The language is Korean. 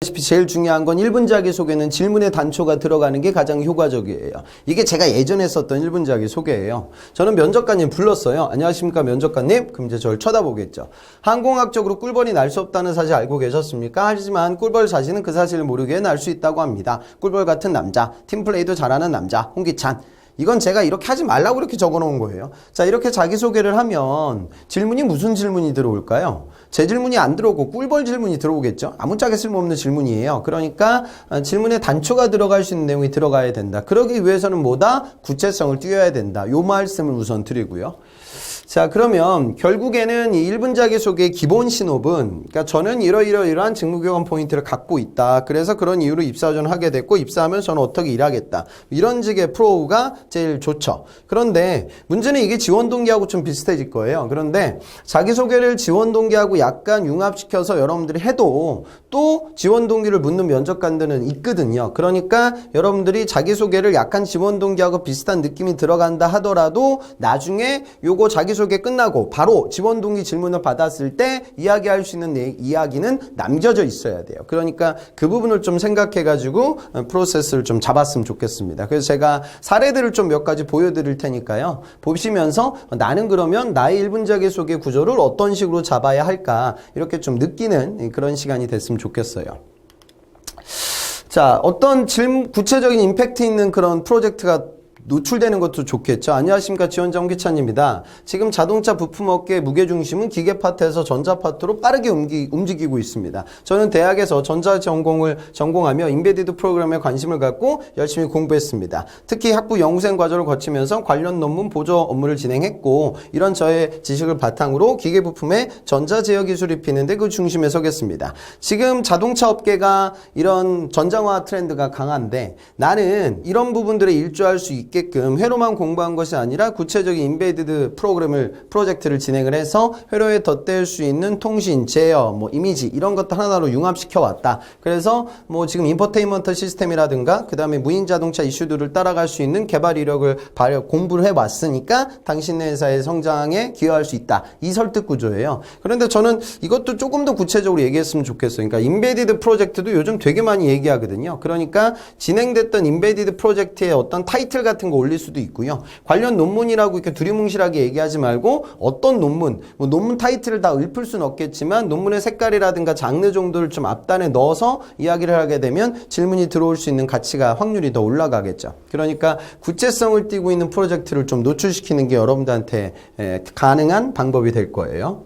다시피 제일 중요한 건 1분 자기 소개는 질문의 단초가 들어가는 게 가장 효과적이에요. 이게 제가 예전에 썼던 1분 자기 소개예요. 저는 면접관님 불렀어요. 안녕하십니까 면접관님? 그럼 이제 저를 쳐다보겠죠. 항공학적으로 꿀벌이 날 수 없다는 사실 알고 계셨습니까? 하지만 꿀벌 자신은 그 사실을 모르게 날 수 있다고 합니다. 꿀벌 같은 남자, 팀플레이도 잘하는 남자, 홍기찬. 이건 제가 이렇게 하지 말라고 이렇게 적어 놓은 거예요. 자, 이렇게 자기소개를 하면 질문이 무슨 질문이 들어올까요? 제 질문이 안 들어오고 꿀벌 질문이 들어오겠죠? 아무짝에 쓸모없는 질문이에요. 그러니까 어, 질문에 단초가 들어갈 수 있는 내용이 들어가야 된다. 그러기 위해서는 뭐다? 구체성을 띄워야 된다. 요 말씀을 우선 드리고요. 자, 그러면 결국에는 이 1분 자기소개의 기본 신호분, 그러니까 저는 이러이러이러한 직무교관 포인트를 갖고 있다. 그래서 그런 이유로 입사전을 하게 됐고, 입사하면 저는 어떻게 일하겠다. 이런 식의 프로가 제일 좋죠. 그런데 문제는 이게 지원 동기하고 좀 비슷해질 거예요. 그런데 자기소개를 지원 동기하고 약간 융합시켜서 여러분들이 해도 또 지원 동기를 묻는 면접관들은 있거든요. 그러니까 여러분들이 자기소개를 약간 지원 동기하고 비슷한 느낌이 들어간다 하더라도 나중에 요거 자기 소개 끝나고 바로 지원 동기 질문을 받았을 때 이야기할 수 있는 내- 이야기는 남겨져 있어야 돼요. 그러니까 그 부분을 좀 생각해 가지고 프로세스를 좀 잡았으면 좋겠습니다. 그래서 제가 사례들을 좀 몇 가지 보여드릴 테니까요. 보시면서 나는 그러면 나의 1분 자기소개 구조를 어떤 식으로 잡아야 할까 이렇게 좀 느끼는 그런 시간이 됐으면 좋겠어요. 자, 어떤 질문, 구체적인 임팩트 있는 그런 프로젝트가 노출되는 것도 좋겠죠. 안녕하십니까. 지원자 홍기찬입니다. 지금 자동차 부품 업계의 무게중심은 기계 파트에서 전자 파트로 빠르게 움기, 움직이고 있습니다. 저는 대학에서 전자 전공을 전공하며 인베디드 프로그램에 관심을 갖고 열심히 공부했습니다. 특히 학부 연구생 과정을 거치면서 관련 논문 보조 업무를 진행했고 이런 저의 지식을 바탕으로 기계 부품에 전자 제어 기술 입히는데 그 중심에 서겠습니다. 지금 자동차 업계가 이런 전장화 트렌드가 강한데 나는 이런 부분들에 일조할 수 있게 끔 회로만 공부한 것이 아니라 구체적인 인베디드 프로그램을 프로젝트를 진행을 해서 회로에 덧댈 수 있는 통신, 제어, 뭐 이미지 이런 것들 하나로 융합시켜 왔다. 그래서 뭐 지금 인포테인먼트 시스템이라든가 그다음에 무인 자동차 이슈들을 따라갈 수 있는 개발 이력을 발휘 공부를 해 왔으니까 당신네 회사의 성장에 기여할 수 있다. 이 설득 구조예요. 그런데 저는 이것도 조금 더 구체적으로 얘기했으면 좋겠어요. 그러니까 인베디드 프로젝트도 요즘 되게 많이 얘기하거든요. 그러니까 진행됐던 인베디드 프로젝트의 어떤 타이틀 같은 거 올릴 수도 있고요. 관련 논문이라고 이렇게 두리뭉실하게 얘기하지 말고 어떤 논문, 뭐 논문 타이틀을 다 읊을 수는 없겠지만 논문의 색깔이라든가 장르 정도를 좀 앞단에 넣어서 이야기를 하게 되면 질문이 들어올 수 있는 가치가 확률이 더 올라가겠죠. 그러니까 구체성을 띠고 있는 프로젝트를 좀 노출시키는 게 여러분들한테 에, 가능한 방법이 될 거예요.